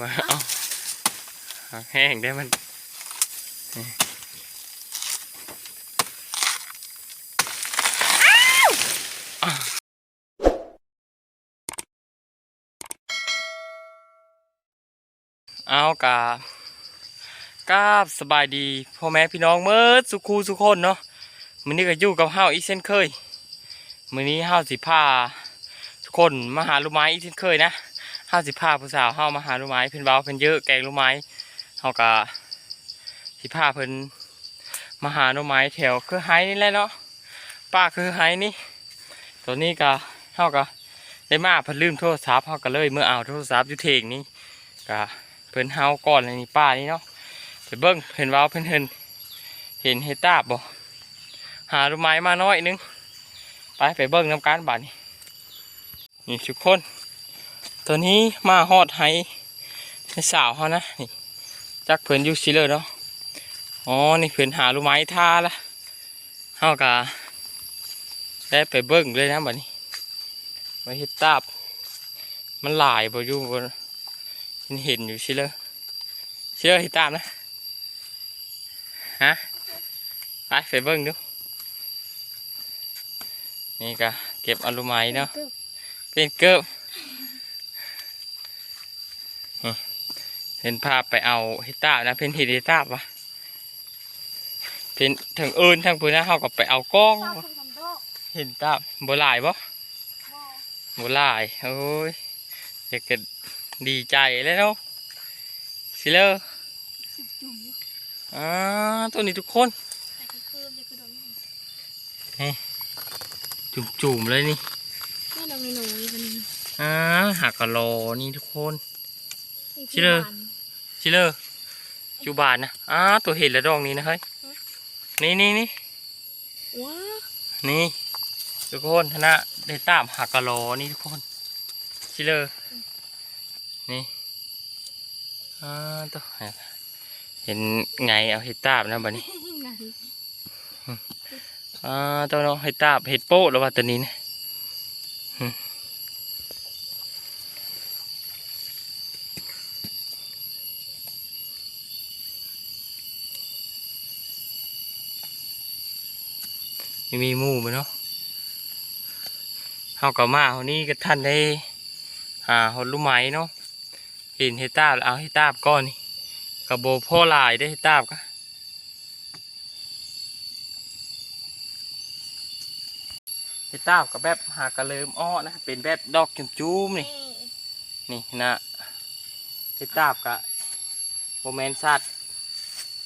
มาเอาแห้งได้มันเอากากาบสบายดีพ่อแม่พี่น้องเมื่อสุขูสุขคนเนาะมื้อนี้ก็อยู่กับเฮาอีกเช่นเคยมื้อนี้เฮาสิพาทุกคนมาหาลูกไม้อีกเช่นเคยนะ เฮาสิพาผู้สาวเฮามาหาลูกไม้เพิ่นเว้าเพิ่นเยอะแกงลูกไม้เฮาก็สิพาเพิ่นมาหาลูกไม้แถวคือไฮนี่แหละเนาะป้าคือไฮนี่ตัวนี้ก็เฮาก็ได้มาเพิ่นลืมโทรศัพท์เฮาก็เลยเมื่อเอาโทรศัพท์อยู่เทงนี้ก็เพิ่นเฮาก่อนเลยนี่ป้านี่เนาะไปเบิ้งเห็นว่าเพิ่นเห็นเห็นเฮตาบ่หาลูกไม้มาน้อยนึงไปไปเบิ้งน้ำการบ้าดนี่นี่ทุกคน ตัวนี้มาฮอดไห้ในสาวเขานะนี่จักเพิ่นอยู่ซิเลยเนาะอ๋อนี่เพิ่นหาลูกไม้ท่าละเฮากะได้ไปเบิ้งเลยนะบัดนี้ไว้เฮ็ดตาบมันหลายบ่อยู่บ่เห็นเห็นอยู่ซิเลยซิเลยเฮ็ดตาบนะฮะไปไปเบิ้งดูนี่ก็เก็บอลูไม้เนาะเป็นเกิบนี่ เห็นภาพไปเอาเฮดตาบนะเป็นเห็ดเฮดตาบวะเป็นถึงเอินทางพื้นนะเขาก็ไปเอากล้องเจ้าคนทำโดอกเห็นตาบบัหลายบ่บ่บัหลายโอ้ยเด็กก็ดีใจเลยเนาะสิเลอสิบจุ่มอ่าตัวนี้ทุกคนแต่ก็คือจะคือดอกนี่จุ่มๆเลยนี่นี่ดอกนี่หนูนี่เป็นอ่าหักกะโลนี่ทุกคนนี่ ชิเลอชิเลอร์จูบานนะอ้าตัวเห็นแล้วดองนี้นะเฮ้ยนี่นี่นี่ว้านี่ทุกคนธนะได้ตามหักกะโลนี่ทุกคนชิเลอร์นี่อ่าตัวเห็นไงเอาเห็ดตาบนะบัดนี้ไงอ่าตัวเนาะเห็ดตาบเห็ดโป๊ะแล้วว่าตัวนี้นะ ไม่มีมู่ไปเนาะเฮากับมาเฮานี่ก็ท่านได้หาหดลูกไม้เนาะเห็นเห็ดตาบแล้วเอาเห็ดตาบก้อนนี่กับโบพ่อลายได้เห็ดตาบก็เห็ดตาบกับแบบหากระเลิมอ้อนะเป็นแบบดอกจุ้มๆนี่นี่นะเห็ดตาบกับโมเมนสัตว์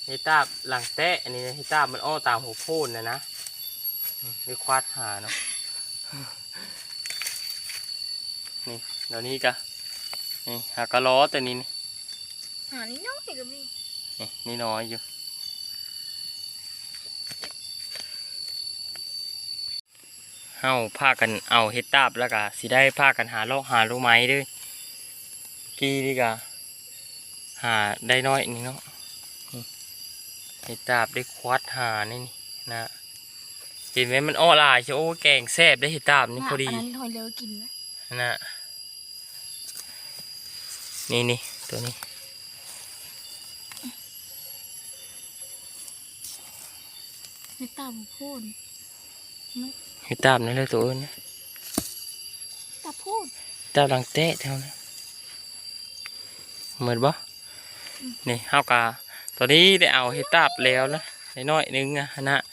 เห็ดตาบหลังแตะอันนี้เห็ดตาบมันอ้อตามหัวโพนนะนะ มนี่ควาดหาเนาะนี่เดี๋ยวนี้กะนี่หากระล้อแต่นี้นี่หานี่น้อยก็มีนี่นี่น้อยอยู่เฮาพากันเอาเฮ็ดตาบแล้วก็สิได้พากันหาเลาะหาลูกไม้เด้วยกี้นี่ก็หาได้น้อยนี่เนาะนี่เฮ็ดตาบได้ควัดหานี่นี่นะ เห็นไหมมันอ้อหลายใช่โอ้แกงแซ่บได้เฮ็ดตาบนี่พอดีนนั้นถอยเลือกินนะนะนี่นี่ตัวนี้ไม่ตามพูดเฮ็ดตาบนี่เลยตัวอื่นนะตาพูดตาบหลังเตะเท่านั้นเหมือนบ่นี่เฮากะตัวนี้ได้เอาเฮ็ดตาบแล้วนะน้อยๆหนึงอะนะอืม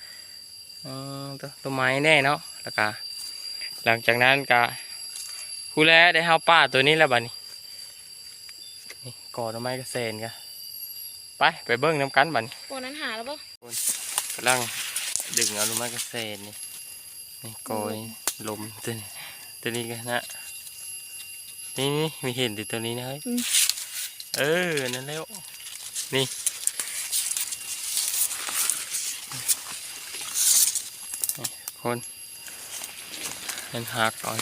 ตัวตัวไม้แน่เนาะแล้วก็หลังจากนั้นก็ผู้แลได้เฮาป้าตัวนี้แล้วบัดนี้นี่ก่อต้นไม้กระเซนกันไปไปเบิ้งน้ำกันบัดนี้วันนั้นหาแล้วปะกำลังดึงเอาลงมากระเซนนี่นี่โกยลมตัวนี้ตัวนี้กันนะนี่นี่มีเห็นติตัวนี้นะเฮ้ยเออนั่นแล้วนี่นี่ คนเป็นหักก่อน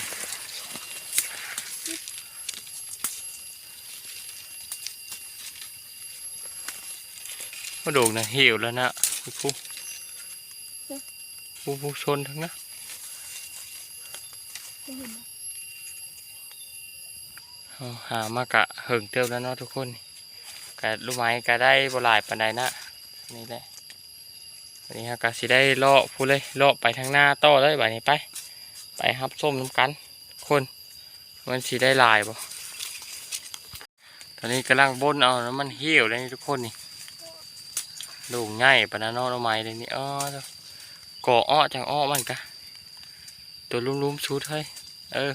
กระดูกนะเหี่ยวแล้วนะพี่ผู้ผู้ผู้ชนทั้งนั้นไม่เห็นเอาหามากะเหิงเติมแล้วเนาะทุกคนกะรู้ไหมกะได้บ่หลายปานใดนะนี่แหละ วันนี้ฮะกะสิได้เลาะพูเลยเลาะไปทางหน้าต่อเลยบัดนี้ไป ไปฮับส้มน้ำกัน คนมันสิได้ลายบ่ตอนนี้กำลังบนเอาแล้วมันเหี่ยวเลยนี่ทุกคนนี่ลูกใหญ่ปนนั้นเนาะรู้ไมเลยนี่อ้อก่ออ้อจังอ้อมันกะตัวลุ่มๆชุดเฮ้ยเออ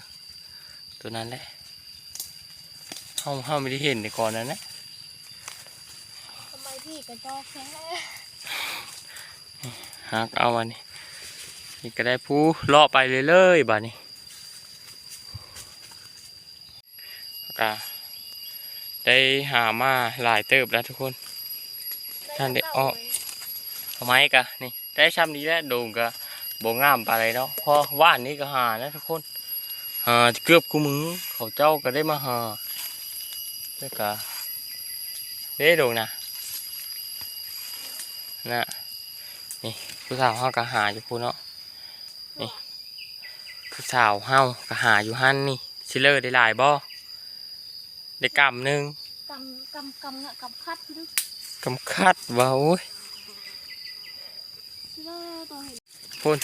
ตัวนั้นแหละเฮาเฮาไม่ได้เห็นในก่อนนั้นนะทำไมพี่กระจอกแค่ หักเอาวันนี้นี่ก็ได้ผู้เลาะไปเรื่อยๆบาดนี้ก็ได้หามาหลายเติบแล้วทุกคนท่านได้อ้อทำไมกะนี่ได้ช้ำนี้แล้วโด่งกะโบงามไปเลยเนาะเพอว่านนี้ก็หานะทุกคนหาเกือบกูมึงเขาเจ้าก็ได้มาหาแล้วก็ได้โด่งนะนะนี่ ผู้สาวเฮาก็หาอยู่พูนเนาะนี่ผู้สาวเฮาก็หาอยู่หันนี่ชิเลอร์ได้หลายบ่ได้กำหนึ่งกำกำกำเงะกำคัดพี่ดูกำคัดว่าโอ้ยที่ว่าตัวเห็น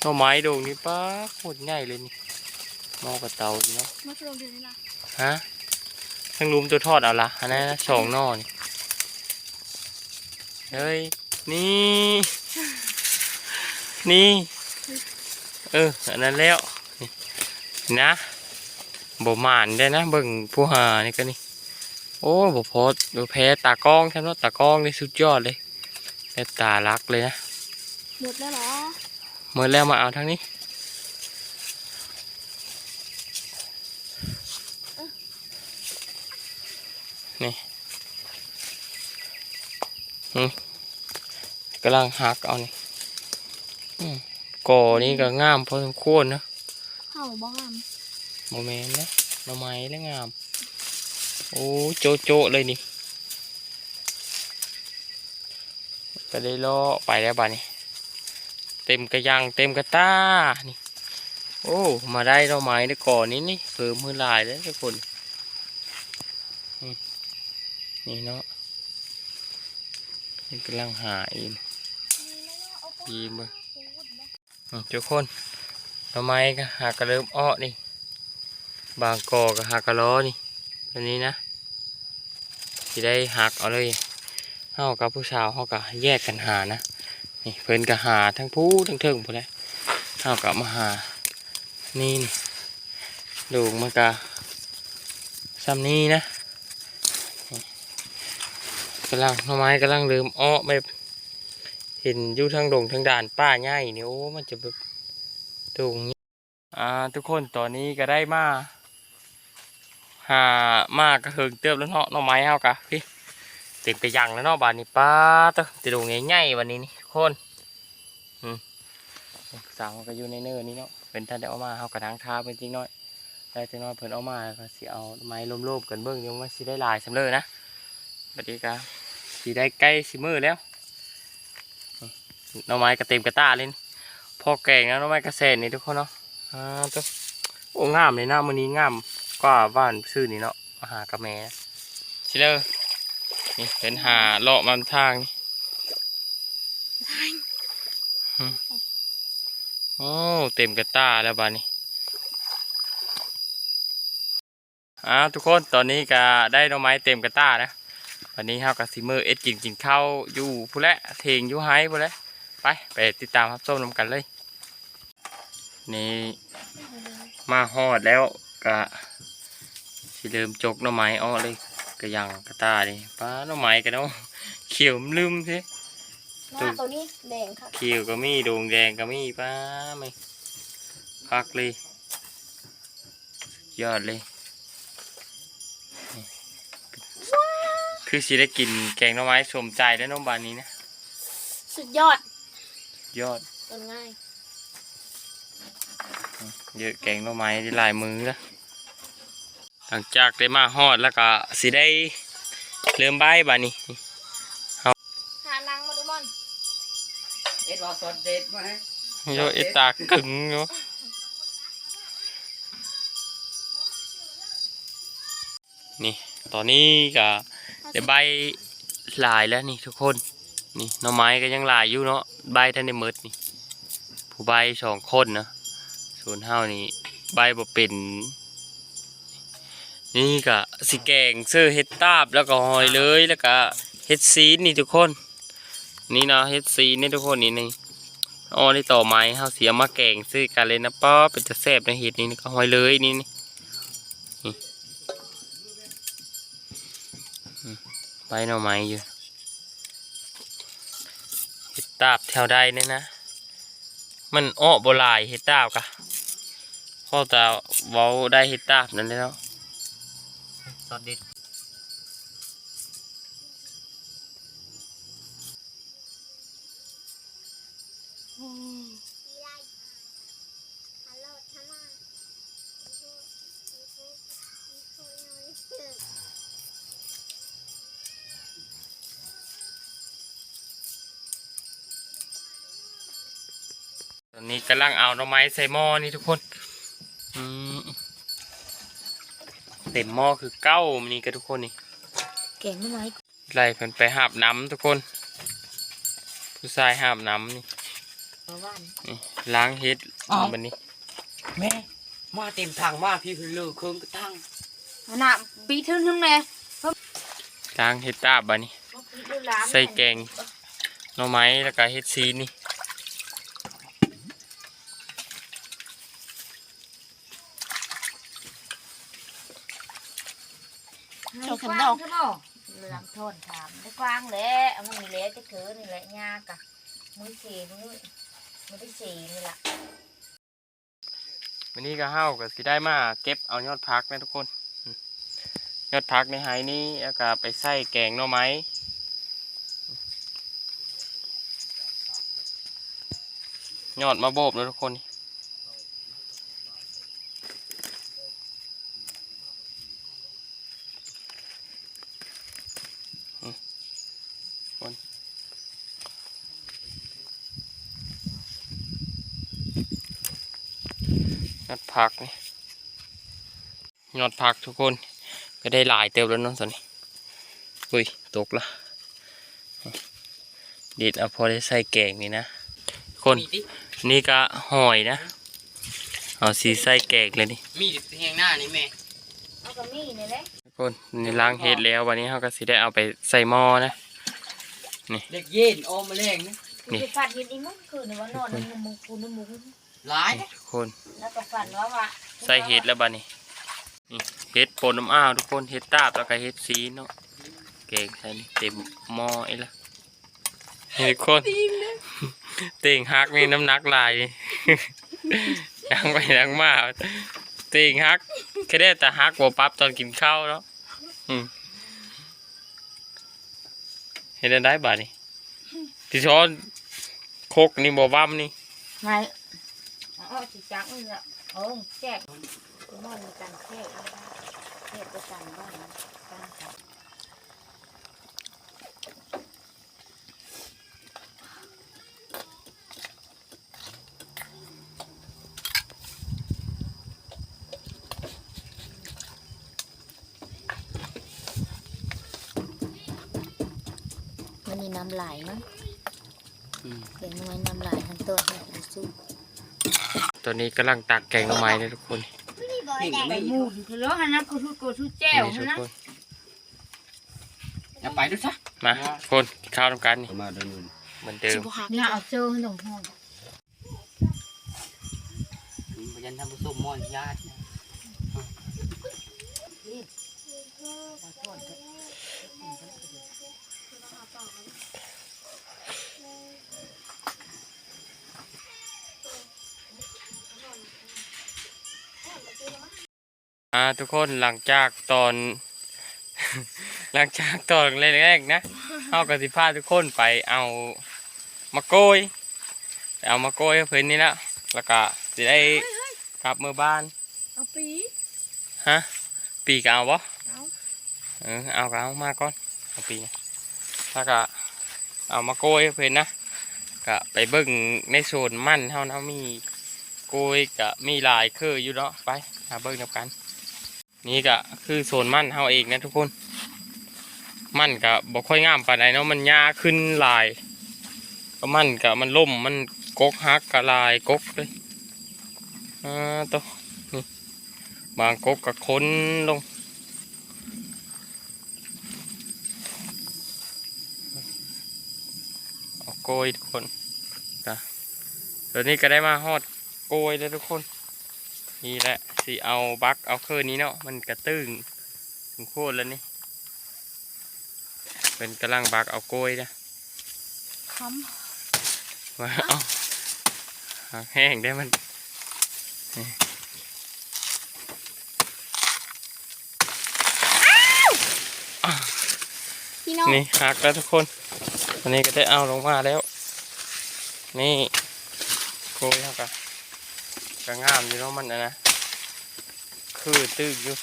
หน่อไม้โด่งนี่ป้าโคตรใหญ่เลยนี่หมอกระเตาอยู่เนาะมาชมเดี๋ยวนี้นะฮะทั้งลุมตัวทอดเอาละอันนั้นนะสองหน่อนี่เฮ้ยนี่ นี่ เอออันนั้นแล้วนี่นะบ่หมานได้นะเบิ่งผู้หานี่ก็นี่ โอ้บ่พอบ่แพ้ตากล้องแค่นั้นตากล้องนี่สุดยอดเลยแต่ตารักเลยนะหมดแล้วเหรอเมื่อแล้วมาเอาทั้งนี้นี่อืมกำลังหักเอานี่อืม ก่อนี่ก็งามพอสมควรนะเห่าบ้องโมเมนต์นะหน่อไม้แล้วงาม โอ้โจโจเลยนี่ก็ได้ล้อไปแล้วบ้านี้เต็มกระยังเต็มกระต้านี่ โอ้ มาได้หน่อไม้ได้ก่อนนี้นี่เพิ่มมือหลายแล้วทุกคนอืมนี่เนาะนี่กำลังหาอีกอีมืออืม ทุกคนหน่อไม้ก็หากกระเริ่มอ้อนี่ บางกอก็หักกระล้อนี่ตัวนี้นะสิได้หักเอาเลยเฮากับผู้สาวเฮาก็แยกกันหานะ นี่เพิ่นก็หาทั้งผู้ทั้งเทิงพุ่นแหละเฮาก็มาหา นี่นี่ดูมันก็ซ้ำนี้นะกำลังหน่อไม้กำลังเริ่มอ้อแบบ เห็นอยู่ทางดงทางด่านป้าใหญ่นี่โอ้มันจะแบบดงอ่าทุกคนตอนนี้ก็ได้มาหามากก็เฮิงเติบแล้วเนาะน่อไม้เฮากะพี่เต็มไปยังแล้วเนาะบานนี้ป้าเต้อจะดูง่ายๆวันนี้นี่ทุกคนอืมสาวก็อยู่ในเนื้อนี่เนาะเป็นท่านได้เอามาเฮากระทังท้าเป็นจริงน้อยได้แต่น้อยเพิ่นเอามาก็สิเอาไม้ล้มๆกันเบิ่งยังว่าสิได้ลายสำเร็จนะบัดนี้ก็สิได้ใกล้สิมือแล้ว หน่อไม้ก็เต็มกระตาเลยนี่พอแกงแล้วหน่อไม้กระเซนนี่ทุกคนเนาะอ่าเต้อโอ้งามเลยนะมื้อนี้งามก็บ้านซื่อนี่เนาะมาหากับแม่นะชิเลอร์นี่เป็นหาเลาะมันทางนี่โอ้เต็มกระตาแล้วบ้านนี้อ่าทุกคนตอนนี้ก็ได้หน่อไม้เต็มกระตานะวันนี้เฮากับซิมือเอ็ดกินกินข้าวอยู่พูนแหละเทงอยู่ไฮพูนแหละ ไปไปติดตามรับชมนำกันเลย นี่มาฮอดแล้วก็สิเริ่มจกหน่อไม้อ้อเลยกระยังกระตาดิป้าหน่อไม้กันเนาะเขียวมันลืมสิหน้าตัวนี้แดงค่ะเขียวก็มีโดงแดงก็มีป้าไม่พักเลยยอดเลยนี่คือสิได้กินแกงหน่อไม้สมใจแล้วน้องบานนี้นะ สุดยอด ยอดต้นง่าย เยอะแกงหน่อไม้ได้หลายมือแล้วหลังจากได้มาฮอดแล้วก็สิได้เริ่มใบายบานนี้หานังมาดูมันเอ็ดว่าสดเด็ดมาให้โยเอตากึ่งอยู่นี่ตอนนี้ก็เดี๋ยวใบหลายแล้วนี่ทุกคน นี่หน่อไม้ก็ยังหลายอยู่เนาะ ใบท่านได้หมดนี่ ผู้ใบสองคนนะส่วนเฮานี่ใบบ่เป็น นี่ก็สิแกงเสื้อเฮ็ดตาบแล้วก็หอยเลยแล้วก็เฮ็ดซีนนี่ทุกคน นี่เนาะเฮ็ดซีนนี่ทุกคนนี่นี่อ๋อนี่ต่อไม้เฮาเสียมาแกงซื้อกันเลยนะป้อเป็นจะแซ่บในเฮ็ดนี่ก็หอยเลยนี่นี่ใบหน่อไม้อยู่ ตาบแถวใดเนี่ยนะ มันอ้อบลายเห็ดตาบกะพ่อจะเว้าได้เห็ดตาบนั่นและเนาะสดเด็ด อนนี้กำลังเอาหน่อไม้ใส่หม้อนี่ทุกคนอืมเต็มหม้อคือเก้ามันนี่กันทุกคนนี่เก่งไม่ไหมไล่เพิ่นไปหาบน้ำทุกคน ผู้ชายหาบน้ำนี่มาว่านนี่ล้างเฮ็ดบันนี้แม่มาเต็มทางมาพี่เพิ่นเลือกเครื่องกระทั่งหนาบีทึ่งทึ่งเลยล้างเฮ็ดตาบบันนี้ใส่แกงหน่อไม้แล้วก็เฮ็ดซีน นี่เจ้าขันดอกใช่ป่ะลำทนถามได้กว้างเลยเอามันมีเละจะถือนี่แหละยากะมือสี่มือมือที่สี่นี่แหละวันนี้ก็เฮาก็สิได้มาเก็บเอายอดพักนะทุกคนอืมยอดพักในไหนี้แล้วก็ไปใส่แกงหน่อไม้ยอดมาโบบนะทุกคนนี่ ผักนี่ยอดผักทุกคนก็ได้หลายเติมแล้วเนาะตอนนี้อุ้ยตกละเด็ดเอาพอได้ใส่แกงนี่นะคนมีดินี่ก็หอยนะเอาสีใส่แกงเลยนี่มีดแหงหน้านี่แม่เอากระมี่นี่แหละทุกคนนี่ล้างเห็ดแล้ววันนี้เขาก็สิได้เอาไปใส่หม้อนะเด็กเย็นโอมมาแรงนะนี่คือฝันเห็นอีกมั้งคือในวันนอนในมุมมุงคูในมุม หลายนี่ทุกคนแล้วก็ฝันว่าว่าใส่เห็ดแล้วบ้านี้นี่เห็ดปนน้ำอ้าวทุกคนเห็ดตาบแล้วก็เห็ดสีเนาะแกงใส่นี่เต็มหม้อไอ้ละเฮ้ยทุกคนเต่งฮักนี่น้ำหนักหลายยังไปยังมาเต่งฮักแค่ได้แต่ฮักบ่ปั๊บตอนกินข้าวเนาะอืมเห็นได้บ่านี่พี่ช้อนโคกนี่บ่ว่ำนี่ไม่ เอสิจังนี่แหละโอ้แจกนอนในการแจกแจกประกันบ้านการขายมันนี่น้ำไหลมั้งเก่งทำไมน้ำไหลทั้งตัวให้ดูสู้ ตอนนี้กำลังตักแกงหน่อไม้เลยทุกคนเห็นไหมมูคือแล้วฮะนะกูทุกกูทุกแจ้วนี่ทุกฮะนะคนอย่าไปด้วยซะมาทุกคนกินข้าวทำกันนี่มาเดินนเหมือนเดิมเนี่ยเอาเจอให้หลวงพ่อพยันทำผสมมอนญาตินะ อ่าทุกคนหลังจากตอน หลังจากตอนแรกๆนะเอากระสิพาทุกคนไปเอามะโกยไปเอามะโกยให้เพิ่นนี่ละแล้วก็สิได้กลับมือบ้านเอาปีฮะปีกเอาบ่เอาเออเอาก็เอามาก่อนเอาปีนะแล้วก็เอามาโกยให้เพิ่นนะก็ไปเบิ่งในโซนมันเฮานะมี โกยก็มีหลายคืออยู่เนาะไปหาเบิ่งนำกัน นี่ก็คือโซนมั่นเฮาเองนะทุกคน มั่นก็บ่ค่อยงามปานใดเนาะมันหญ้าขึ้นหลายก็มันก็มันล่มมันกกหักก็หลายกกเลยอ่าตัวนี่บางกกก็ค้นลงเอาโกยทุกคนนะเดี๋ยวนี้ก็ได้มาฮอด โกยแล้วทุกคน นี่แหละสิเอาบักเอาเครื่องนี้เนาะมันกระตึงถึงโคตรแล้วนี่ เป็นกำลังบักเอาโกยนะคมาเอาหางแห้งได้มันนี่ำพี่น้องนี่หักแล้วทุกคนอันนี้ก็ได้เอาลงมาแล้ว นี่โกยเท่ากัน ก็งามอยู่เนาะมันนะนะ คือตึกอยู่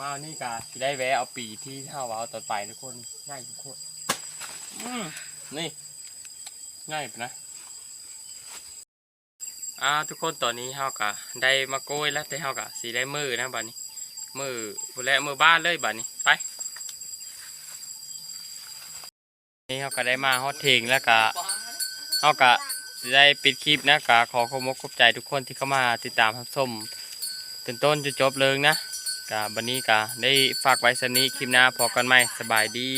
มานี่กาได้แวะเอาปีที่เท่าเอาต่อไปทุกคนง่ายทุกคนนี่ ง่ายปนะอ่าทุกคนตอนนี้เฮากะได้มาโกยแล้วแต่เฮากะสีได้มือนะบัดนี้ มือผู้แลมือบ้านเลยบัดนี้ไป นี่เขาก็ได้มาฮอดเทงแล้วก็เขาก็ได้ปิดคลิปนะกะขอขอบมกขอบใจทุกคนที่เข้ามาติดตามรับชมจนต้นจนจบเลยนะกะบันนี้กะได้ฝากไว้สนี้คลิปหน้าพอกันไหมสบายดี